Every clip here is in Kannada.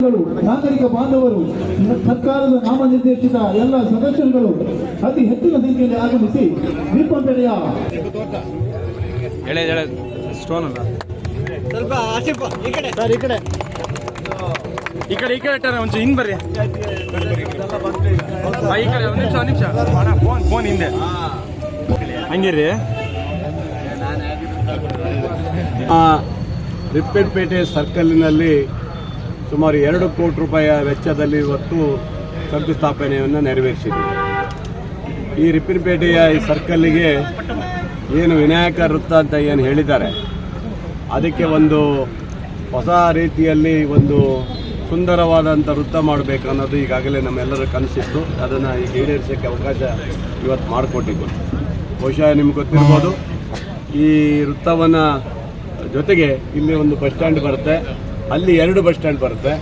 ನಾಗರಿಕ ಬಾಂಧವರು ಸರ್ಕಾರದ ನಾಮನಿರ್ದೇಶಿತ ಎಲ್ಲ ಸದಸ್ಯರುಗಳು ಅತಿ ಹೆಚ್ಚಿನ ಸಂಖ್ಯೆಯಲ್ಲಿ ಆಗಮಿಸಿ ಅಲ್ಲ? ಸ್ವಲ್ಪ ಆಸಿಫ್ ಈ ಕಡೆ. ಸರ್ ಈ ಕಡೆ. ಈ ಕಡೆ ಈ ಕಡೆ ಇಟ್ಟಾರೆ ಒಂಚೂರು ಹಿಂಗ್ ಬರ್ರಿ. ಈ ಕಡೆ ಒಂದ್ ನಿಮಿಷ ಒಂದ್ ನಿಮಿಷ. ಫೋನ್ ಫೋನ್ ಹಿಂದೆ. ಹಂಗಿರ್ರಿ. ರಿಪ್ಪೇಟ್ಪೇಟೆ ಸರ್ಕಲ್ನಲ್ಲಿ ಸುಮಾರು ಎರಡು ಕೋಟಿ ರೂಪಾಯಿಯ ವೆಚ್ಚದಲ್ಲಿ ಇವತ್ತು ಶಂಕುಸ್ಥಾಪನೆಯನ್ನು ನೆರವೇರಿಸಿದೆ ಈ ರಿಪ್ಪಿನಪೇಟೆಯ ಈ ಸರ್ಕಲ್ಲಿಗೆ ಏನು ವಿನಾಯಕ ವೃತ್ತ ಅಂತ ಏನು ಹೇಳಿದ್ದಾರೆ, ಅದಕ್ಕೆ ಒಂದು ಹೊಸ ರೀತಿಯಲ್ಲಿ ಒಂದು ಸುಂದರವಾದಂಥ ವೃತ್ತ ಮಾಡಬೇಕು ಅನ್ನೋದು ಈಗಾಗಲೇ ನಮ್ಮೆಲ್ಲರ ಕನಸಿತ್ತು. ಅದನ್ನು ಈಗ ಈಡೇರಿಸೋಕ್ಕೆ ಅವಕಾಶ ಇವತ್ತು ಮಾಡಿಕೊಟ್ಟಿದ್ದು. ಬಹುಶಃ ನಿಮ್ಗೆ ಗೊತ್ತಿರ್ಬೋದು, ಈ ವೃತ್ತವನ್ನು ಜೊತೆಗೆ ಇಲ್ಲಿ ಒಂದು ಬಸ್ ಸ್ಟ್ಯಾಂಡ್ ಬರುತ್ತೆ. ಅಲ್ಲಿ ಎರಡು ಬಸ್ ಸ್ಟ್ಯಾಂಡ್ ಬರುತ್ತೆ.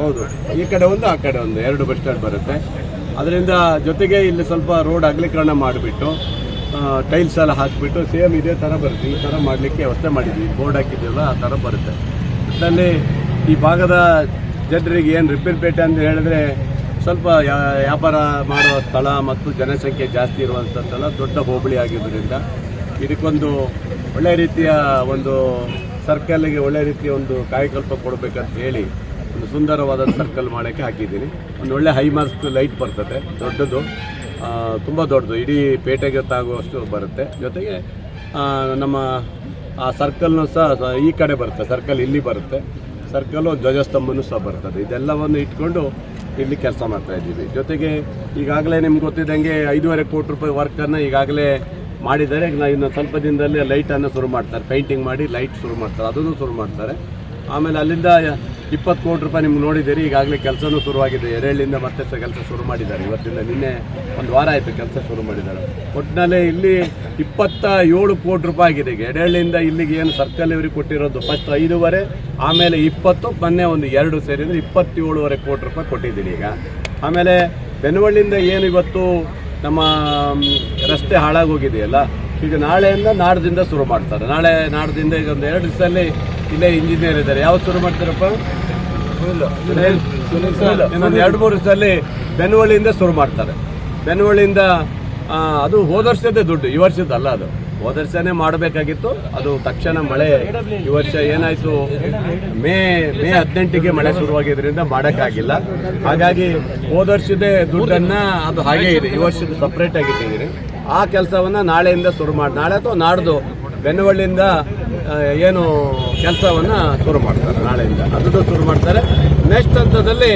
ಹೌದು. ಈ ಕಡೆ ಒಂದು, ಆ ಕಡೆ ಒಂದು, ಎರಡು ಬಸ್ ಸ್ಟ್ಯಾಂಡ್ ಬರುತ್ತೆ. ಅದರಿಂದ ಜೊತೆಗೆ ಇಲ್ಲಿ ಸ್ವಲ್ಪ ರೋಡ್ ಅಗಲೀಕರಣ ಮಾಡಿಬಿಟ್ಟು ಟೈಲ್ಸ್ ಎಲ್ಲ ಹಾಕಿಬಿಟ್ಟು ಸೇಮ್ ಇದೇ ಥರ ಬರುತ್ತೆ. ಈ ಥರ ಮಾಡಲಿಕ್ಕೆ ವ್ಯವಸ್ಥೆ ಮಾಡಿದ್ವಿ ಬೋರ್ಡ್ ಹಾಕಿದ್ದೀವಲ್ಲ ಆ ಥರ ಬರುತ್ತೆ. ಅದರಲ್ಲಿ ಈ ಭಾಗದ ಜನರಿಗೆ ಏನು ರಿಪೇರ್ಪೇಟೆ ಅಂತ ಹೇಳಿದ್ರೆ ಸ್ವಲ್ಪ ವ್ಯಾಪಾರ ಮಾಡುವ ಸ್ಥಳ ಮತ್ತು ಜನಸಂಖ್ಯೆ ಜಾಸ್ತಿ ಇರುವಂಥ ಸ್ಥಳ ದೊಡ್ಡ ಹೋಬಳಿ ಆಗಿರೋದ್ರಿಂದ ಇದಕ್ಕೊಂದು ಒಳ್ಳೆ ರೀತಿಯ ಒಂದು ಸರ್ಕಲ್ಗೆ ಒಳ್ಳೆ ರೀತಿಯ ಒಂದು ಕಾಯಕಲ್ಪ ಕೊಡಬೇಕಂತ ಹೇಳಿ ಒಂದು ಸುಂದರವಾದ ಸರ್ಕಲ್ ಮಾಡೋಕ್ಕೆ ಹಾಕಿದ್ದೀನಿ. ಒಂದು ಒಳ್ಳೆ ಹೈ ಮಾರ್ಕ್ಸ್ ಲೈಟ್ ಬರ್ತದೆ. ದೊಡ್ಡದು. ತುಂಬ ದೊಡ್ಡದು. ಇಡೀ ಪೇಟೆಗೆ ತಾಗುವಷ್ಟು ಬರುತ್ತೆ. ಜೊತೆಗೆ ನಮ್ಮ, ಆ ಸರ್ಕಲ್ನು ಸಹ ಈ ಕಡೆ ಬರುತ್ತೆ. ಸರ್ಕಲ್ ಇಲ್ಲಿ ಬರುತ್ತೆ. ಸರ್ಕಲ್ಲು ಧ್ವಜಸ್ತಂಭನೂ ಸಹ ಬರ್ತದೆ. ಇದೆಲ್ಲವನ್ನು ಇಟ್ಕೊಂಡು ಇಲ್ಲಿ ಕೆಲಸ ಮಾಡ್ತಾ ಇದ್ದೀವಿ. ಜೊತೆಗೆ ಈಗಾಗಲೇ ನಿಮ್ಗೆ ಗೊತ್ತಿದ್ದಂಗೆ ಐದೂವರೆ ಕೋಟಿ ರೂಪಾಯಿ ವರ್ಕನ್ನು ಈಗಾಗಲೇ ಮಾಡಿದ್ದಾರೆ. ಇನ್ನು ಸ್ವಲ್ಪ ದಿನದಲ್ಲಿ ಲೈಟನ್ನು ಶುರು ಮಾಡ್ತಾರೆ. ಪೇಂಟಿಂಗ್ ಮಾಡಿ ಲೈಟ್ ಶುರು ಮಾಡ್ತಾರೆ. ಅದನ್ನು ಶುರು ಮಾಡ್ತಾರೆ. ಆಮೇಲೆ ಅಲ್ಲಿಂದ ಇಪ್ಪತ್ತು ಕೋಟಿ ರೂಪಾಯಿ ನಿಮ್ಗೆ ನೋಡಿದ್ದೀರಿ. ಈಗಾಗಲೇ ಕೆಲಸನೂ ಶುರುವಾಗಿದೆ. ಎರಡಿಂದ ಮತ್ತೆ ಕೆಲಸ ಶುರು ಮಾಡಿದ್ದಾರೆ. ಇವತ್ತಿಂದ ನಿನ್ನೆ ಒಂದು ವಾರ ಆಯಿತು ಕೆಲಸ ಶುರು ಮಾಡಿದ್ದಾರೆ. ಒಟ್ಟಿನಲ್ಲಿ ಇಲ್ಲಿ ಇಪ್ಪತ್ತ ಏಳು ಕೋಟಿ ರೂಪಾಯಿ ಆಗಿದೆ. ಈಗ ಎಡೆಹಳ್ಳಿಯಿಂದ ಇಲ್ಲಿಗೆ ಏನು ಸರ್ಕಲ್ ಇವ್ರಿಗೆ ಕೊಟ್ಟಿರೋದು? ಫಸ್ಟ್ ಐದೂವರೆ, ಆಮೇಲೆ ಇಪ್ಪತ್ತು, ಮೊನ್ನೆ ಒಂದು ಎರಡು ಸೇರಿದರೆ ಇಪ್ಪತ್ತೇಳುವರೆ ಕೋಟಿ ರೂಪಾಯಿ ಕೊಟ್ಟಿದ್ದೀನಿ ಈಗ. ಆಮೇಲೆ ಬೆನವಳ್ಳಿಯಿಂದ ಏನು ಇವತ್ತು ನಮ್ಮ ರಸ್ತೆ ಹಾಳಾಗೋಗಿದೆಯಲ್ಲ? ಈಗ ನಾಳೆಯಿಂದ ನಾಡ್ದಿಂದ ಶುರು ಮಾಡ್ತಾರೆ. ನಾಳೆ ನಾಡ್ದಿಂದ ಈಗ ಒಂದು ಎರಡು ದಿವಸದಲ್ಲಿ ಇಲ್ಲೇ ಇಂಜಿನಿಯರ್ ಇದ್ದಾರೆ. ಯಾವ್ದು ಶುರು ಮಾಡ್ತಾರಪ್ಪ. ಇನ್ನೊಂದು ಎರಡು ಮೂರು ದಿವಸದಲ್ಲಿ ಬೆನ್ವಳಿಯಿಂದ ಶುರು ಮಾಡ್ತಾರೆ. ಬೆನ್ವಳಿಯಿಂದ ಅದು ಹೋದ ವರ್ಷದೇ ದುಡ್ಡು. ಈ ವರ್ಷದಲ್ಲ ಅದು. ಹೋದ ವರ್ಷನೇ ಮಾಡಬೇಕಾಗಿತ್ತು. ಅದು ತಕ್ಷಣ ಮಳೆ ಈ ವರ್ಷ ಏನಾಯ್ತು? ಮೇ ಮೇ ಹದಿನೆಂಟಿಗೆ ಮಳೆ ಶುರುವಾಗಿದ್ದರಿಂದ ಮಾಡೋಕ್ಕಾಗಿಲ್ಲ. ಹಾಗಾಗಿ ಹೋದ ವರ್ಷದೇ ದುಡ್ಡನ್ನ ಅದು ಹಾಗೇ ಇದೆ. ಈ ವರ್ಷದ ಸಪ್ರೇಟ್ ಆಗಿ ಇಟ್ಟಿದ್ದೀನಿ ಆ ಕೆಲಸವನ್ನ ನಾಳೆಯಿಂದ ಶುರು ಮಾಡಿ, ನಾಳೆ ಅಥವಾ ನಾಡ್ದು ಬೆನ್ನವಳ್ಳಿಯಿಂದ ಏನು ಕೆಲಸವನ್ನ ಶುರು ಮಾಡ್ತಾರೆ, ನಾಳೆಯಿಂದ. ಅದನ್ನು ಶುರು ಮಾಡ್ತಾರೆ. ನೆಕ್ಸ್ಟ್ ಹಂತದಲ್ಲಿ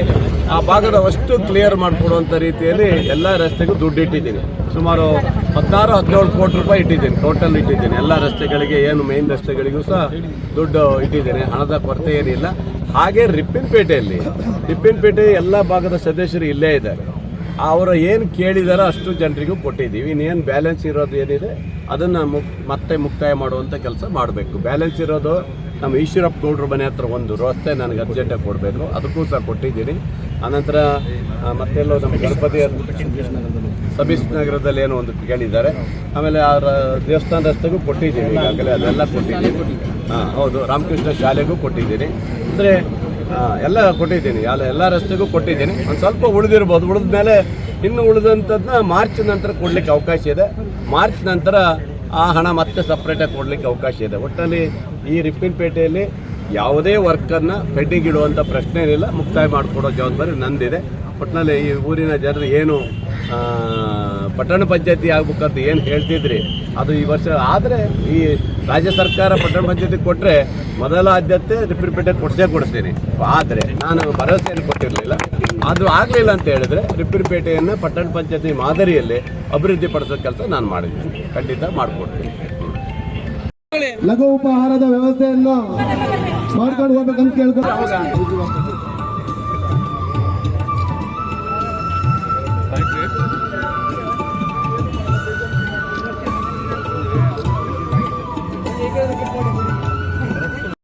ಆ ಭಾಗದ ಅಷ್ಟು ಕ್ಲಿಯರ್ ಮಾಡಿಕೊಡುವಂಥ ರೀತಿಯಲ್ಲಿ ಎಲ್ಲ ರಸ್ತೆಗೂ ದುಡ್ಡು ಇಟ್ಟಿದ್ದೀನಿ. ಸುಮಾರು ಹದಿನಾರು, ಹದಿನೇಳು ಕೋಟಿ ರೂಪಾಯಿ ಇಟ್ಟಿದ್ದೀನಿ ಟೋಟಲ್ ಇಟ್ಟಿದ್ದೀನಿ. ಎಲ್ಲ ರಸ್ತೆಗಳಿಗೆ, ಏನು ಮೇನ್ ರಸ್ತೆಗಳಿಗೂ ಸಹ ದುಡ್ಡು ಇಟ್ಟಿದ್ದೀನಿ. ಹಣದ ಕೊರತೆ ಏನಿಲ್ಲ. ಹಾಗೆ ರಿಪ್ಪಿನಪೇಟೆಯಲ್ಲಿ ರಿಪ್ಪಿನಪೇಟೆ ಎಲ್ಲ ಭಾಗದ ಸದಸ್ಯರು ಇಲ್ಲೇ ಇದ್ದಾರೆ. ಅವರು ಏನು ಕೇಳಿದಾರೋ ಅಷ್ಟು ಜನರಿಗೂ ಕೊಟ್ಟಿದ್ದೀವಿ. ಇನ್ನೇನು ಬ್ಯಾಲೆನ್ಸ್ ಇರೋದು ಏನಿದೆ ಅದನ್ನು ಮುಕ್ ಮತ್ತೆ ಮುಕ್ತಾಯ ಮಾಡುವಂಥ ಕೆಲಸ ಮಾಡಬೇಕು. ಬ್ಯಾಲೆನ್ಸ್ ಇರೋದು ನಮ್ಮ ಈಶ್ವರಪ್ಪ ಗೌಡ್ರ ಮನೆ ಹತ್ರ ಒಂದು ರಸ್ತೆ ನನಗೆ ಅರ್ಜೆಂಟಾಗಿ ಕೊಡಬೇಕು. ಅದಕ್ಕೂ ಸಹ ಕೊಟ್ಟಿದ್ದೀನಿ. ಆನಂತರ ಆ, ಮತ್ತೆಲ್ಲೋ ನಮ್ಮ ಗಣಪತಿ ಸಬೀಸ್ ನಗರದಲ್ಲಿ ಏನೋ ಒಂದು ಕೇಳಿದ್ದಾರೆ. ಆಮೇಲೆ ಅವರ ದೇವಸ್ಥಾನ ರಸ್ತೆಗೂ ಕೊಟ್ಟಿದ್ದೀನಿ ಈಗಾಗಲೇ ಅದೆಲ್ಲ ಕೊಟ್ಟಿದ್ದೀನಿ ಹಾಂ ಹೌದು ರಾಮಕೃಷ್ಣ ಶಾಲೆಗೂ ಕೊಟ್ಟಿದ್ದೀನಿ. ಅಂದರೆ ಎಲ್ಲ ಕೊಟ್ಟಿದ್ದೀನಿ. ಎಲ್ಲ ಎಲ್ಲ ರಸ್ತೆಗೂ ಕೊಟ್ಟಿದ್ದೀನಿ. ಒಂದು ಸ್ವಲ್ಪ ಉಳಿದಿರ್ಬೋದು. ಉಳಿದ ಮೇಲೆ ಇನ್ನು ಉಳಿದಂಥದ್ದನ್ನ ಮಾರ್ಚ್ ನಂತರ ಕೊಡಲಿಕ್ಕೆ ಅವಕಾಶ ಇದೆ. ಮಾರ್ಚ್ ನಂತರ ಆ ಹಣ ಮತ್ತೆ ಸಪ್ರೇಟಾಗಿ ಕೊಡಲಿಕ್ಕೆ ಅವಕಾಶ ಇದೆ. ಒಟ್ಟಲ್ಲಿ ಈ ರಿಪ್ಪಿನಪೇಟೆಯಲ್ಲಿ ಯಾವುದೇ ವರ್ಕನ್ನು ಪೆಂಡಿಂಗ್ ಇಡುವಂಥ ಪ್ರಶ್ನೆ ಏನಿಲ್ಲ ಮುಕ್ತಾಯ ಮಾಡಿಕೊಡೋ ಜವಾಬ್ದಾರಿ ನಂದಿದೆ. ಒಟ್ಟಿನಲ್ಲಿ ಈ ಊರಿನ ಜನರು ಏನು ಪಟ್ಟಣ ಪಂಚಾಯತಿ ಆಗ್ಬೇಕಂತ ಏನು ಹೇಳ್ತಿದ್ರಿ? ಅದು ಈ ವರ್ಷ ಆದರೆ ಈ ರಾಜ್ಯ ಸರ್ಕಾರ ಪಟ್ಟಣ ಪಂಚಾಯತಿ ಕೊಟ್ಟರೆ ಮೊದಲ ಆದ್ಯತೆ ರಿಪ್ಪನ್ಪೇಟೆ ಕೊಡಿಸೇ ಕೊಡಿಸ್ತೀನಿ. ಆದರೆ ನಾನು ಭರವಸೆಯನ್ನು ಕೊಟ್ಟಿರಲಿಲ್ಲ. ಅದು ಆಗಲಿಲ್ಲ ಅಂತ ಹೇಳಿದ್ರೆ ರಿಪೀರ್ಪೇಟೆಯನ್ನು ಪಟ್ಟಣ ಪಂಚಾಯತಿ ಮಾದರಿಯಲ್ಲಿ ಅಭಿವೃದ್ಧಿ ಪಡಿಸೋ ಕೆಲಸ ನಾನು ಮಾಡಿದ್ದೀನಿ. ಖಂಡಿತ ಮಾಡಿಕೊಡ್ತೀನಿ. ಲಘು ಉಪಹಾರದ ವ್ಯವಸ್ಥೆಯನ್ನು ಮಾಡ್ಕೊಂಡು ಹೋಗ್ಬೇಕಂತ ಕೇಳ್ಕೊಂಡು